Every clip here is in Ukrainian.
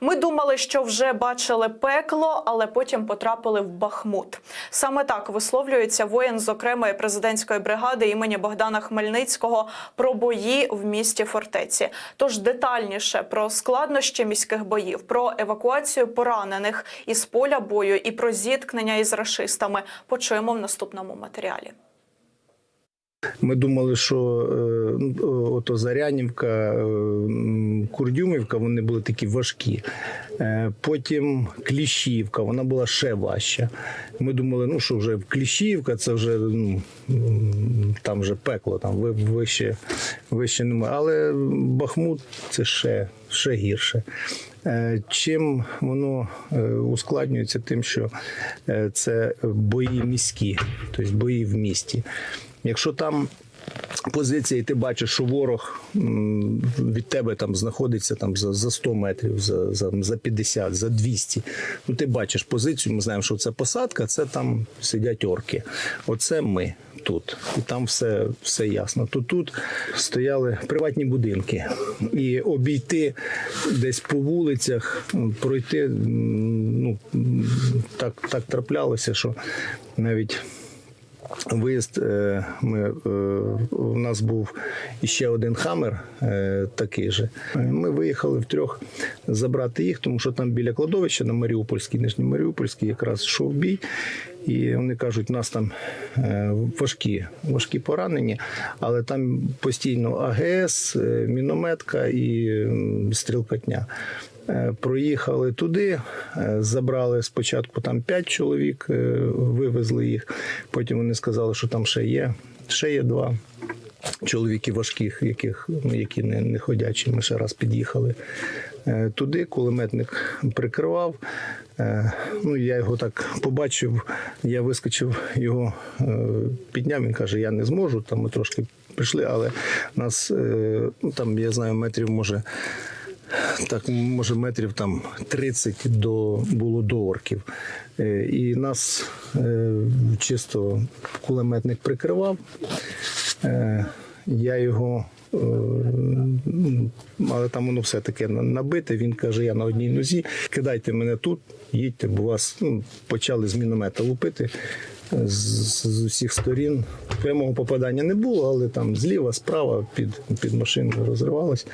Ми думали, що вже бачили пекло, але потім потрапили в Бахмут. Саме так висловлюється воїн з окремої президентської бригади імені Богдана Хмельницького про бої в місті фортеці. Тож детальніше про складнощі міських боїв, про евакуацію поранених із поля бою і про зіткнення із рашистами почуємо в наступному матеріалі. Ми думали, що е, ну, ото Зарянівка, е, Курдюмівка, вони були такі важкі. Е, Потім Кліщівка, вона була ще важча. Ми думали, ну що вже Кліщівка, це вже ну, там вже пекло, там вище, вище немає. Але Бахмут це ще, ще гірше. Чим воно ускладнюється, тим, що це бої міські, тобто бої в місті. Якщо там позиція, і ти бачиш, що ворог від тебе там знаходиться там за, за 100 метрів, за, за, за 50, за 200, ну ти бачиш позицію, ми знаємо, що це посадка, це там сидять орки. Оце ми тут. І там все, все ясно. То тут стояли приватні будинки. І обійти десь по вулицях, пройти, ну, так, так траплялося, що навіть. Виїзд е, ми, е, у нас був іще один хамер, е, такий же. Ми виїхали втрьох забрати їх, тому що там біля кладовища на Маріупольській, Нижній Маріупольській, якраз йшов бій. І вони кажуть, у нас там важкі, важкі поранені, але там постійно АГС, мінометка і стрілкотня. Е, Проїхали туди, е, забрали спочатку там 5 чоловік, е, вивезли їх. Потім вони сказали, що там ще є, ще є два чоловіки важких, яких, ну, які не, не ходячі. Ми ще раз під'їхали туди. Кулеметник прикривав. Ну, я його так побачив, я вискочив його, підняв. Він каже: Я не зможу. Там ми трошки пішли, але нас ну, там, я знаю, метрів може. Так, може, метрів там 30 до, було до орків. Е, І нас е, чисто кулеметник прикривав. Е, Я його. ну, Але там воно все таке набите. Він каже: я на одній нозі, кидайте мене тут, їдьте, бо вас ну, почали з міномета лупити з, з усіх сторін. Прямого попадання не було, але там зліва, справа під, під машиною розривалось.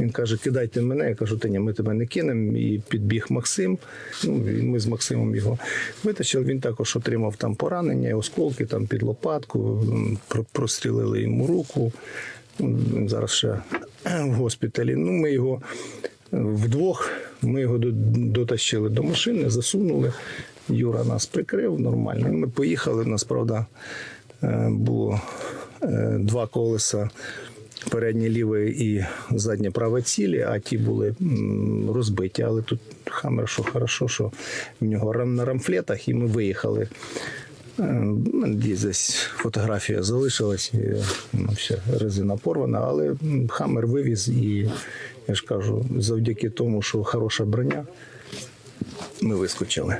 Він каже: кидайте мене. Я кажу, та ні, ми тебе не кинемо. І підбіг Максим. Ну, ми з Максимом його витащили. Він також отримав там поранення, осколки там під лопатку, про- прострілили йому руку. Він зараз ще в госпіталі. Ну, ми його вдвох ми його дотащили до машини, засунули. Юра нас прикрив нормально. Ми поїхали. У нас, правда, е, було е, два колеса. Переднє ліве і заднє праве цілі, а ті були розбиті. Але тут хамер, що хорошо, що в нього на рамфлетах, і ми виїхали. Е, У мене десь десь фотографія залишилась, і, ну, вся резина порвана, але м, хамер вивіз, і я ж кажу, завдяки тому, що хороша броня, ми вискочили.